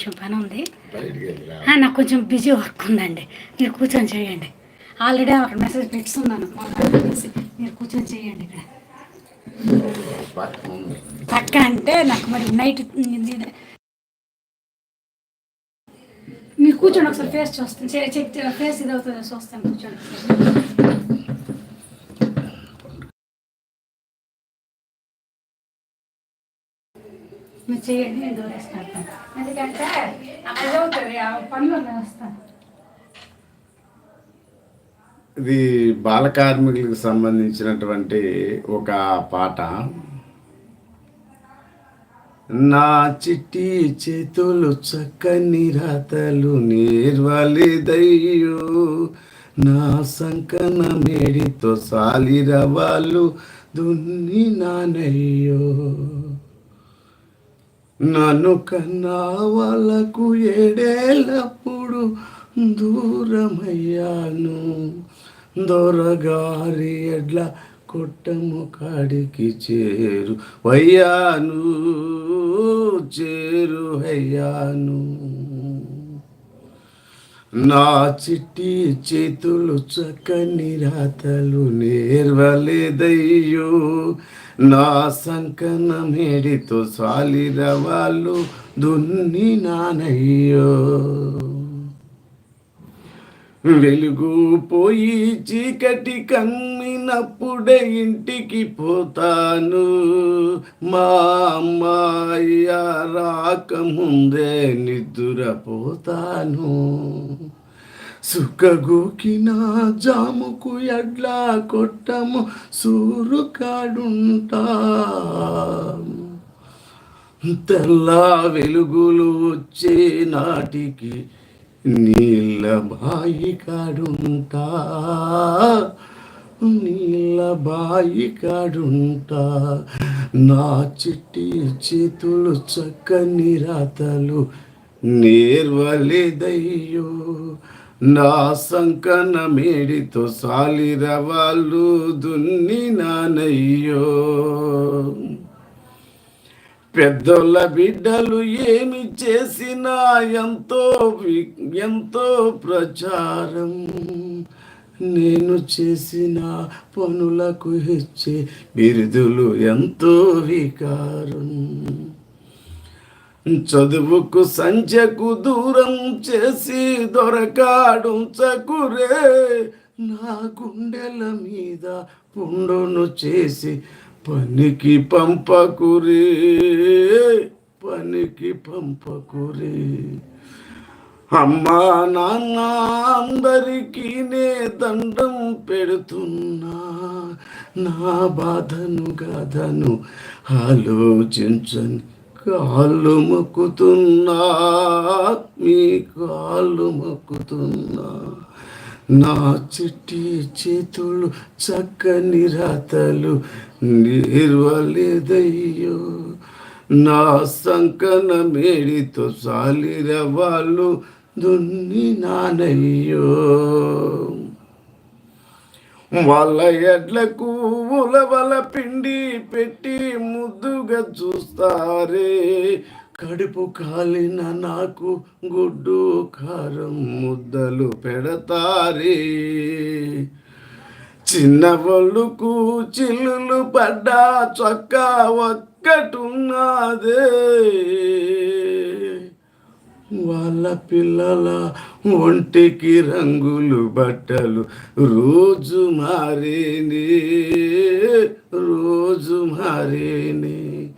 కొంచెం పని ఉంది. నాకు కొంచెం బిజీ వర్క్ ఉందండి. మీరు కూర్చొని చేయండి. ఆల్రెడీ అక్కడ మెసేజ్ పెట్టున్నాను అనేసి మీరు కూర్చొని చేయండి ఇక్కడ. పక్క అంటే నాకు మరి నైట్ ఇది- మీరు కూర్చోండి ఒకసారి ఫేస్ చూస్తాను. చెక్ చెక్ ఫేస్ ఇది అవుతుందో చూస్తాను. కూర్చోండి. మీరు చేయండి నేను దూరేస్తాను ఎందుకంటే అదవుతుంది ఆ పనులు వస్తాను. ఇది బాలకార్మికులకు సంబంధించినటువంటి ఒక పాట. నా చిట్టి చేతులు చక్కని రాతలు నేర్వలేదయ్యో నా సంకన మేడితో సాలిర వాళ్ళు దున్ని నానయ్యో. నన్ను కన్నా వాళ్ళకు ఏడేళ్ళప్పుడు దూరమయ్యాను. దొరగారి ఎడ్ల కొట్టము కాడికి చేరు వయ్యాను చేరు అయ్యాను నా చిట్టి చేతులు చక్కని రాతలు నేర్వలేదయ్యో నా సంకన మేడితో సాలిర వాళ్ళు దున్ని నానయ్యో. వెలుగు పోయి చీకటి కమ్మినప్పుడే ఇంటికి పోతాను. మా అమ్మాయ రాకముందే నిద్రపోతాను. సుఖగూకిన జాముకు ఎడ్లా కొట్టము సూరు కాడుంటా తెల్ల వెలుగులు వచ్చే నాటికి నీళ్ళ బాయి కాడుంటా నీళ్ళ బాయి కాడుంటా నా చిట్టి చేతులు చక్కని రాతలు నేర్వలేదయ్యో. నా సంకన మేడితో సాలిర వాళ్ళు దున్ని నానయ్యో. పెద్దోళ్ళ బిడ్డలు ఏమి చేసినా ఎంతో వి- ఎంతో ప్రచారం నేను చేసిన పనులకు ఇచ్చే బిరుదులు ఎంతో వికారం. చదువుకు సంచకు దూరం చేసి దొరకాడుంచకురే నా గుండెల మీద పుండును చేసి పనికి పంపకురే పనికి పంపకురే. అమ్మా నాన్న అందరికీ నే దండం పెడుతున్నా. నా బాధను గాధను ఆలోచించని. కాళ్ళు మొక్కుతున్నా మీ కాళ్ళు మొక్కుతున్నా. నా చిట్టి చేతులు చక్కని రాతలు నిర్వలేదయ్యో. నా సంకన మేడితో సాలిర వాళ్ళు దున్ని నానయ్యో. వాళ్ళ ఎడ్లకు ఉలవల పిండి పెట్టి ముద్దుగా చూస్తారే. కడుపు కాలిన నాకు గుడ్డు కారం ముద్దలు పెడతారే. చిన్న ఒళ్ళుకు చిల్లులు పడ్డా చొక్కా ఒక్కటున్నదే. వాళ్ళ పిల్లల ఒంటికి రంగులు బట్టలు రోజు మారేనే రోజు మారేనే.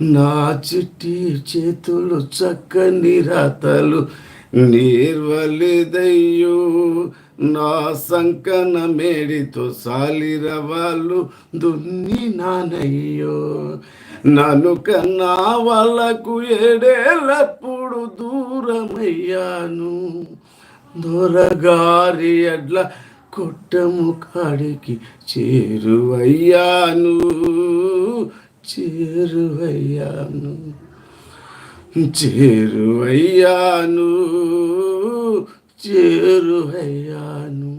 నా చిట్టి చేతులు చక్కని రాతలు నేర్వలేదయ్యో నా సంకన మేడితో సాలిర వాళ్ళు దున్ని నానయ్యో. నన్ను కన్నా వాళ్ళకు ఏడేళ్ళప్పుడు దూరమయ్యాను. దొరగారి ఎడ్ల కొట్టము కాడికి చేరువయ్యాను. చేరువయ్యాను. చేరువయ్యాను. చేరువయ్యాను.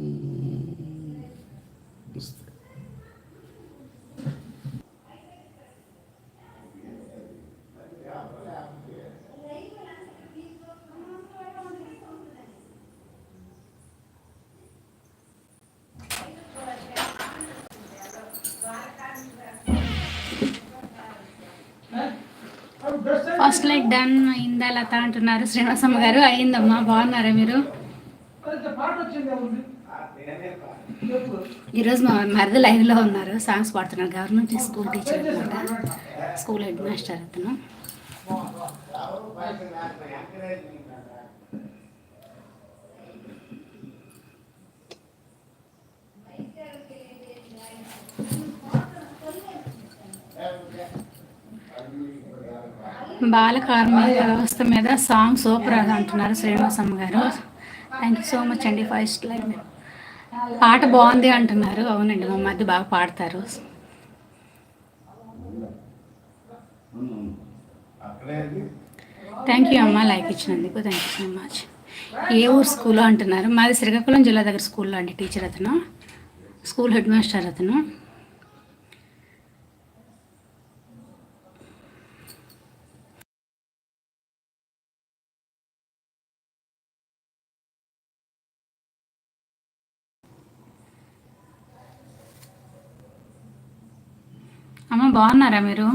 ఫస్ట్ లైక్ డన్ అయిందా లత అంటున్నారు శ్రీనివాసమ్మ గారు. అయిందమ్మా బాగున్నారా మీరు? ఈరోజు మా మరిది లైవ్లో ఉన్నారు. సాంగ్స్ పాడుతున్నారు. గవర్నమెంట్ స్కూల్ టీచర్ అనమాట. స్కూల్ హెడ్ మాస్టర్ అతను. బాల కార్మిక వ్యవస్థ మీద సాంగ్ సూపర్ అది అంటున్నారు శ్రీనివాసమ్మ గారు. థ్యాంక్ యూ సో మచ్ అండి ఫస్ట్ లైన్ పాట బాగుంది అంటున్నారు. అవునండి మా మధ్య బాగా పాడతారు. థ్యాంక్ యూ అమ్మ లైక్ ఇచ్చినందుకు. థ్యాంక్ యూ సో మచ్ ఏ ఊరు స్కూల్లో అంటున్నారు? మాది శ్రీకాకుళం జిల్లా దగ్గర స్కూల్లో అండి టీచర్ అతను. స్కూల్ హెడ్ మాస్టర్ అతను. బాగున్నారా మీరు?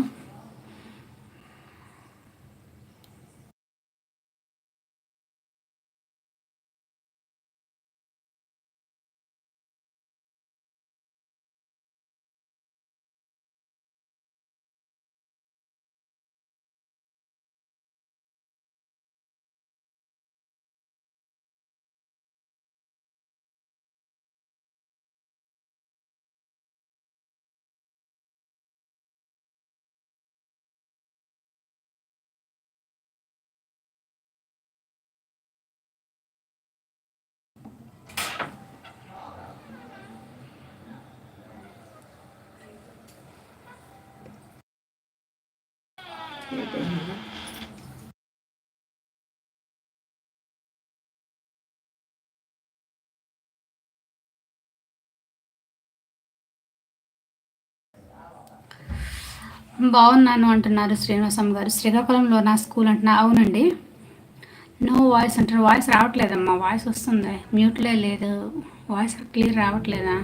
బాగున్నాను అంటున్నారు శ్రీనివాసం గారు. శ్రీకాకుళంలో నా స్కూల్ అంటున్నా అవునండి. నో వాయిస్ అంటారు వాయిస్ రావట్లేదమ్మా. వాయిస్ వస్తుంది. మ్యూట్లే లేదు. వాయిస్ క్లియర్ రావట్లేదా?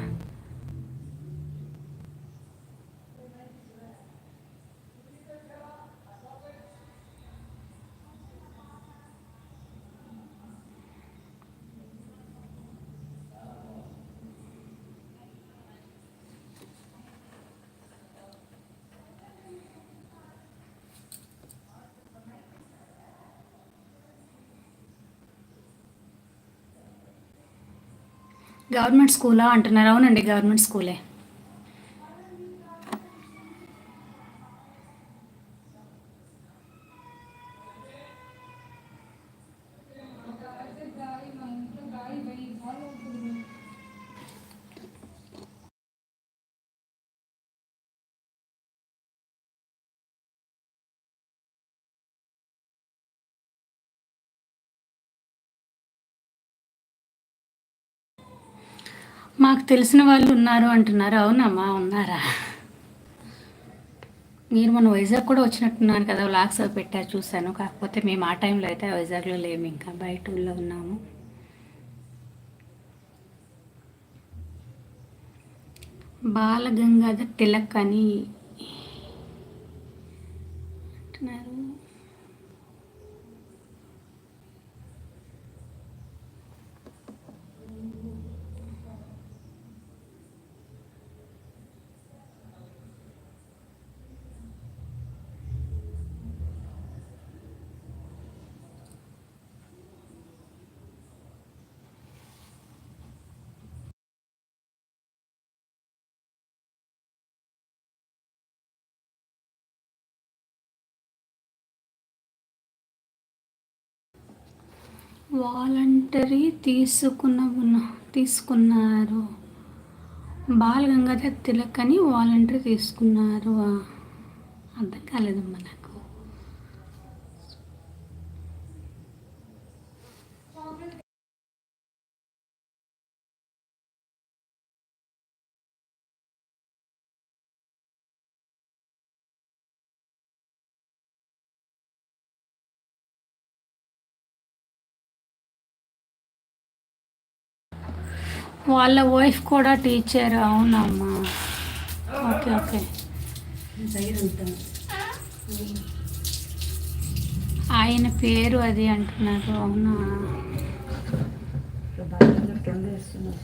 గవర్నమెంట్ స్కూలా అంటున్నారు. అవునండి గవర్నమెంట్ స్కూలే. మాకు తెలిసిన వాళ్ళు ఉన్నారు అంటున్నారు. అవునమ్మా ఉన్నారా? మీరు మన వైజాగ్ కూడా వచ్చినట్టున్నారు కదా లాక్స్ అవి పెట్టారు చూశాను. కాకపోతే మేము ఆ టైంలో అయితే వైజాగ్లో లేము ఇంకా బయట ఊళ్ళో ఉన్నాము. బాలగంగాధర్ తిలక్ అని అంటున్నారు. వాలంటరీ తీసుకున్న తీసుకున్నారు. బాల గంగాధర్ తిలక్ అని వాలంటరీ తీసుకున్నారు అర్థం కాలేదమ్మా నాకు. వాళ్ళ వైఫ్ కూడా టీచర్ అవునమ్మా. ఓకే ఓకే ఆయన పేరు అది అంటున్నారు అవునా?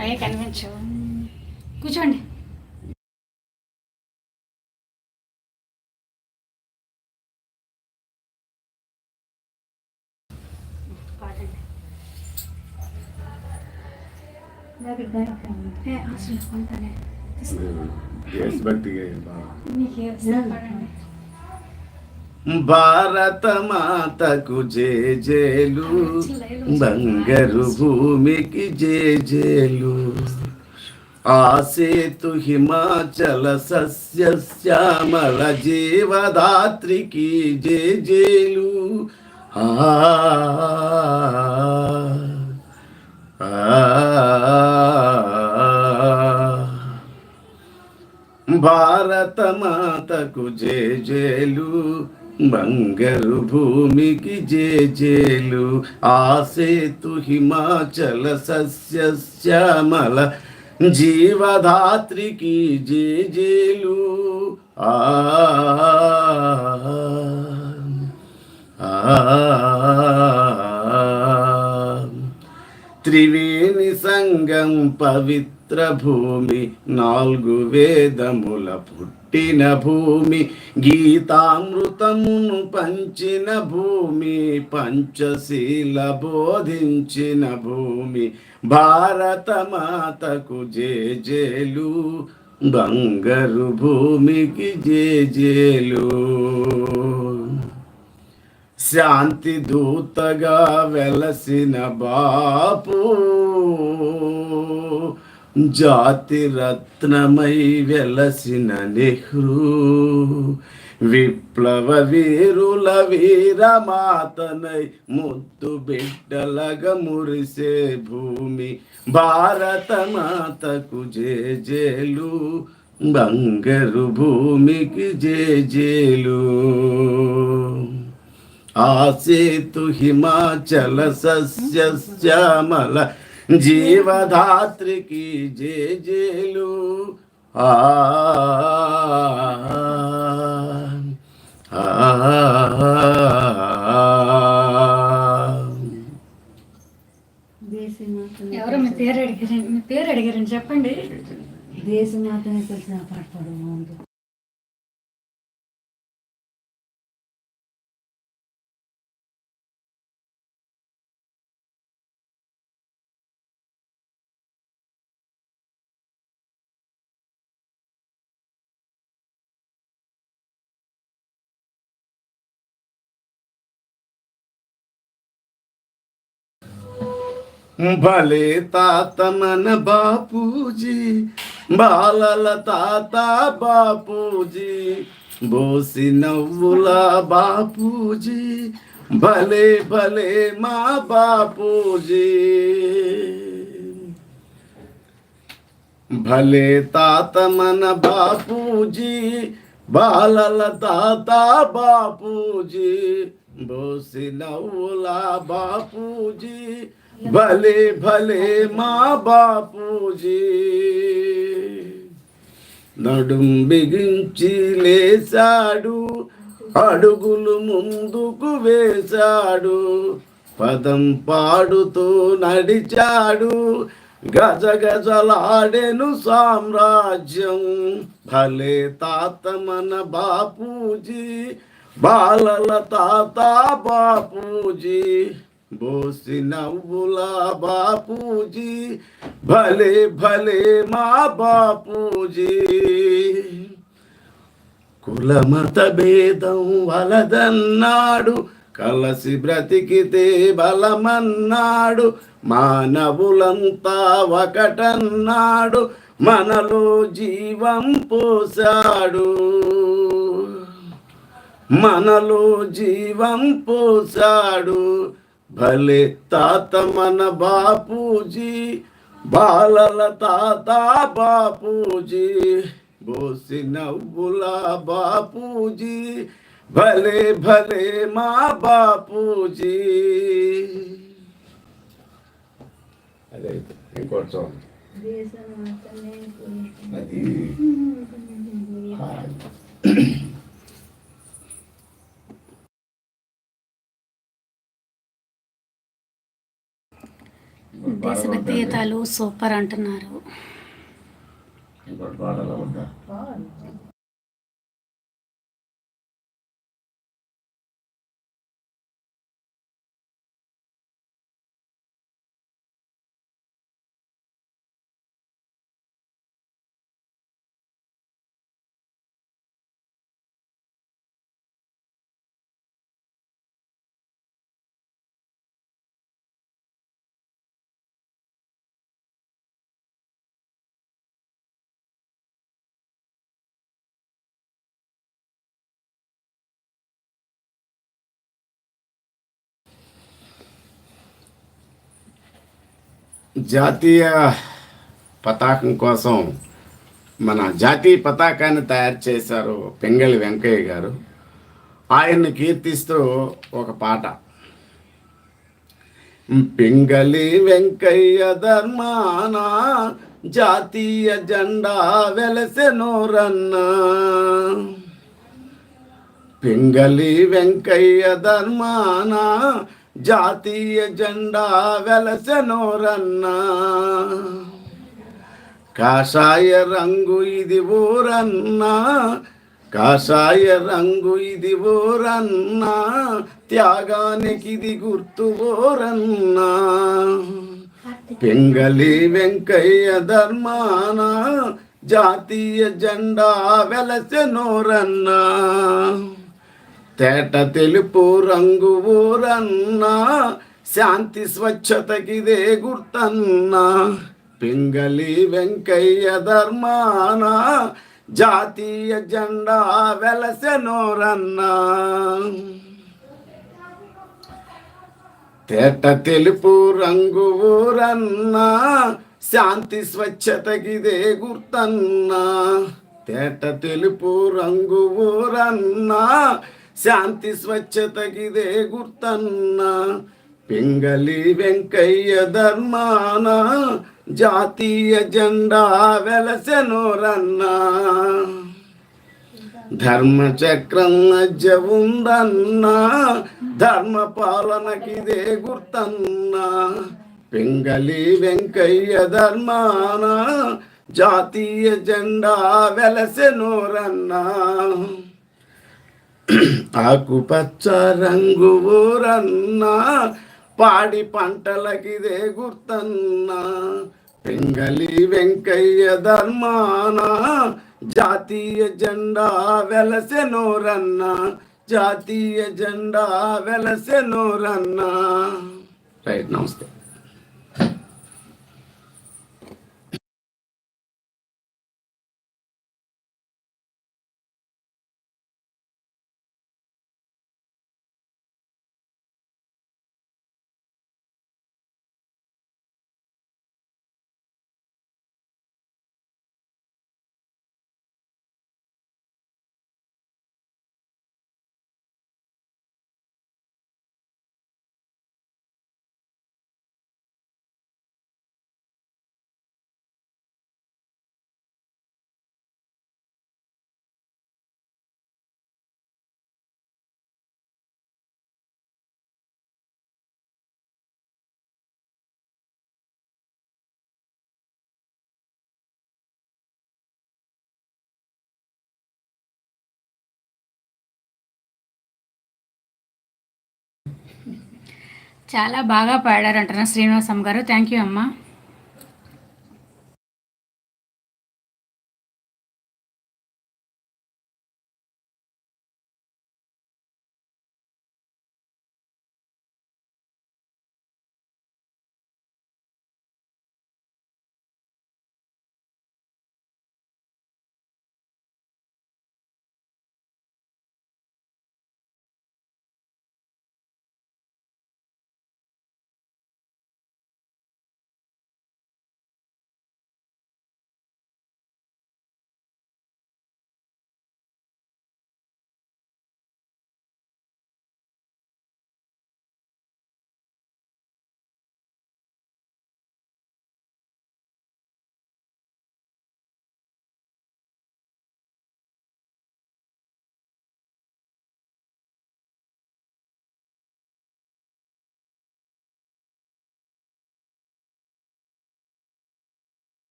అయ్యే కనిపించవు. కూర్చోండి పాడండి ఏ, అసలు కొంతనే. దేశభక్తిగా మీకు ఏ వస్తుందో పాడండి భారత మాతకు జేజేలు బంగారు భూమికి జేజేలు ఆసేతు హిమాచల సస్య శ్యామల జీవదాత్రికి జేజేలు ఆ ఆ భారత మాతకు జేజేలు బంగారు భూమికి జేజేలు ఆసేతు హిమాచల సస్య శ్యామల జీవధాత్రికి జేజేలు. ఆ ఆ. త్రివేణి పవిత్ర భూమి నాలుగు వేదముల పుట్టిన భూమి గీతామృతమును పంచిన భూమి పంచశీల బోధించిన భూమి భారతమాతకు జేజేలు బంగారు భూమికి జేజేలు. శాంతి దూతగా వెలసిన బాపు జాతి రత్నమై వెలసిన నెహ్రూ విప్లవ వీరుల వీరమాతనై ముద్దు బిడ్డలగా మురిసే భూమి భారత మాతకు జేజేలు బంగారు భూమికి జేజేలు ఆసేతు హిమాచల సస్య శ్యామల జీవధాత్రికి జేజేలు ఆ. ఎవరో మీ పేరు అడిగారండి. మీ పేరు అడిగారండి. చెప్పండి. దేశమాతనే తెలిసిన పాట పాడు ముందు భలే తాత మన బాపూజీ బాలల తాత బాపూజీ బోసి నవ్వుల బాపూజీ భలే భలే మా బాపూజీ భలే తాత మన బాపూజీ బాలల తాత బాపూజీ బోసి నవ్వుల బాపూజీ భలే భలే మా బాపూజీ నడుం బిగించి లేచాడు అడుగులు ముందుకు వేశాడు పదం పాడుతూ నడిచాడు గజ గజలాడెను సామ్రాజ్యం. భలే తాత మన బాపూజీ బాలల తాత బాపూజీ. బోసి నవ్వులా బాపూజీ భలే భలే మా బాపూజీ. కులమత భేదం వలదన్నాడు కలసి బ్రతికితే బలమన్నాడు మానవులంతా ఒకటన్నాడు మనలో జీవం పోశాడు. మనలో జీవం పోశాడు. భలే తాత మన బాపూజీ బాలల తాత బాపూజీ బోసి నవ్వుల బాపూజీ భలే భలే మా బాపూజీ. అదే ఇంకోటి చూడండి. అది పాడాలా గీతాలు సూపర్ అంటున్నారు. జాతీయ పతాకం కోసం మన జాతీయ పతాకాన్ని తయారు చేశారు పెంగళి వెంకయ్య గారు. ఆయన్ని కీర్తిస్తూ ఒక పాట. పింగళి వెంకయ్య ధర్మాన జాతీయ జెండా వెలసెనోరన్నా. పింగళి వెంకయ్య ధర్మాన జాతీయ జెండా వెలసెనోరన్నా. కాషాయ రంగు ఇది ఊరన్నా. కాషాయ రంగు ఇది ఊరన్నా. త్యాగానికి ఇది గుర్తు ఊరన్నా. పింగళి వెంకయ్య ధర్మాన జాతీయ జెండా వెలసెనోరన్నా. తేట తెలుపు రంగు ఊరన్నా శాంతి స్వచ్ఛతకిదే గుర్తన్నా. పింగళి వెంకయ్య ధర్మాన జాతీయ జెండా వెలసెనోరన్నా తేట తెలుపు రంగు ఊరన్నా శాంతి స్వచ్ఛతకిదే గుర్తన్నా. తేట తెలుపు రంగు ఊరన్నా శాంతి స్వచ్ఛతకిదే గుర్తన్న. పింగళి వెంకయ్య ధర్మాన జాతీయ జెండా వెలసెనోరన్న. ధర్మ చక్రం మధ్య ఉందన్నా ధర్మ పాలనకిదే గుర్తన్నా. పింగళి వెంకయ్య ధర్మాన జాతీయ జెండా వెలసెనోరన్నా. ఆకుపచ్చ రంగు ఊరన్నా పాడి పంటలకిదే గుర్తన్నా. పెంగలి వెంకయ్య ధర్మాన జాతీయ జెండా వెలసెనోరన్న జాతీయ జెండా వెలసెనోరన్న. రైట్ నమస్తే. చాలా బాగా పాడారంటున్నారు శ్రీనివాసం గారు. థ్యాంక్ యూ అమ్మా.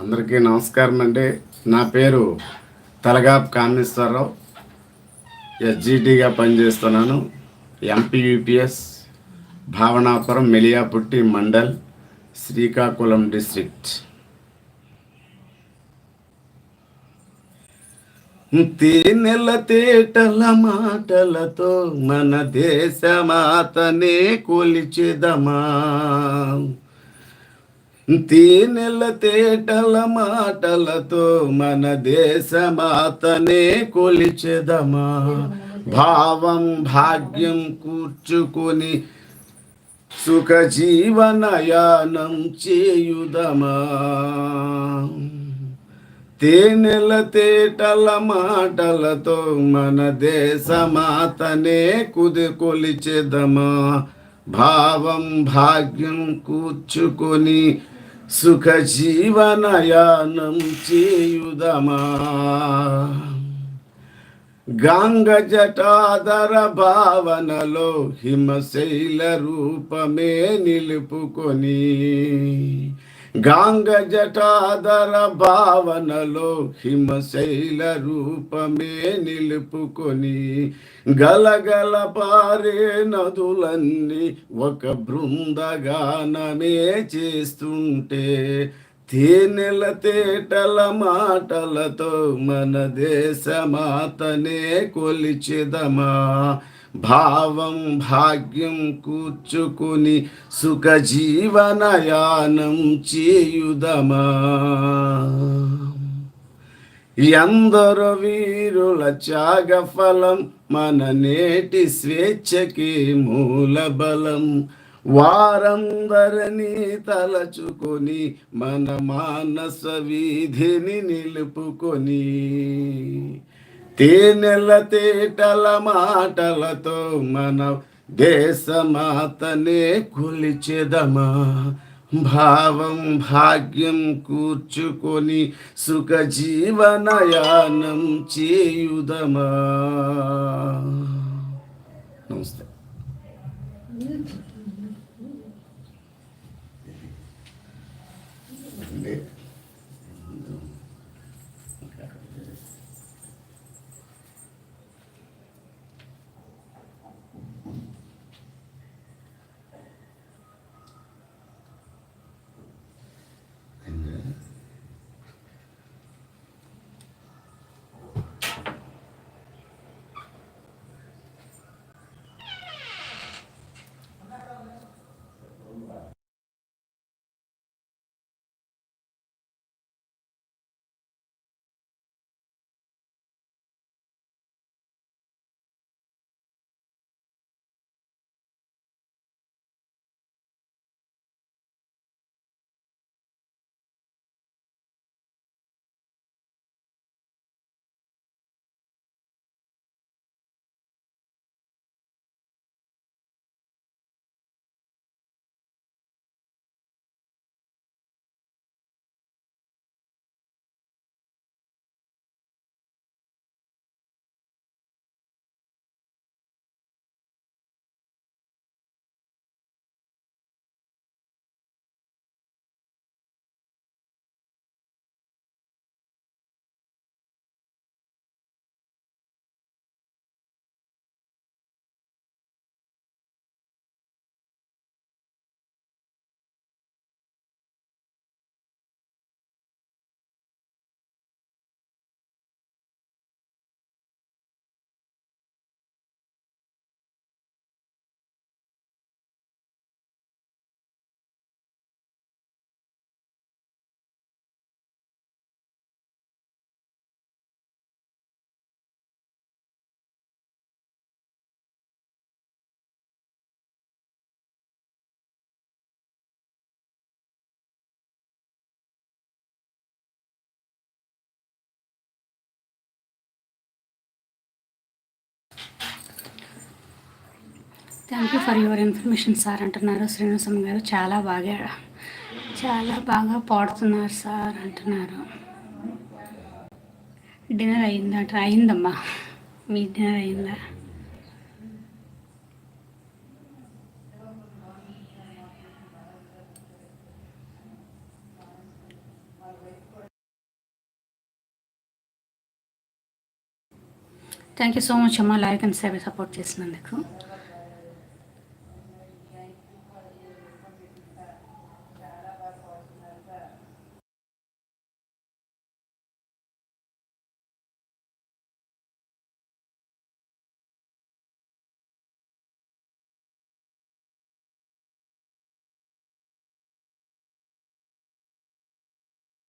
అందరికీ నమస్కారం అండి. నా పేరు తలగాప్ కామేశ్వరరావు. ఎస్జిటిగా పనిచేస్తున్నాను. MPUPS Bhavanapuram Meliaputti mandal Srikakulam district. తేనెల తేటల మాటలతో మన దేశమాతనే కొలిచెదమా? తేనెల తేటల మాటలతో మన దేశమాతనే కొలిచెదమా? భావం భాగ్యం కూర్చుకొని సుఖ జీవనయానం చేయుదమా? తేనెల తేటల మాటలతో మన దేశమాతనే కుది కొలిచెదమా? భావం భాగ్యం కూర్చుకొని సుఖ జీవనయానం చేయుదమా? గంగ జటాధర భావనలో హిమశైల రూపమే నిలుపుకొని గాంగ జటాధర భావనలో హిమశైల రూపమే నిలుపుకొని గలగల పారే నదులన్నీ ఒక బృందగానమే చేస్తుంటే తేనెల తేటల మాటలతో మన దేశమాతనే కొలిచెదమా? భావం భాగ్యం కూర్చుకుని సుఖజీవనయానం చేయుదమా? ఎందరు వీరుల త్యాగ ఫలం మన నేటి స్వేచ్ఛకి మూల బలం వారందరినీ తలచుకొని మన మానస వీధిని నిలుపుకొని తేనెల తేటల మాటలతో మన దేశమాతనే కొలిచెదమా? భావం భాగ్యం కూర్చుకొని సుఖ జీవనయానం చేయుదమా? నమస్తే. Thank you for your information sir అంటున్నారు శ్రీనివాసం గారు. చాలా బాగా చాలా బాగా పాడుతున్నారు సార్ అంటున్నారు. డిన్నర్ అయిందట అయిందమ్మా. మీ డిన్నర్ అయిందా? థ్యాంక్ యూ సో మచ్ అమ్మా. లైక్ అండ్ సేవ్ సపోర్ట్ చేసినందుకు.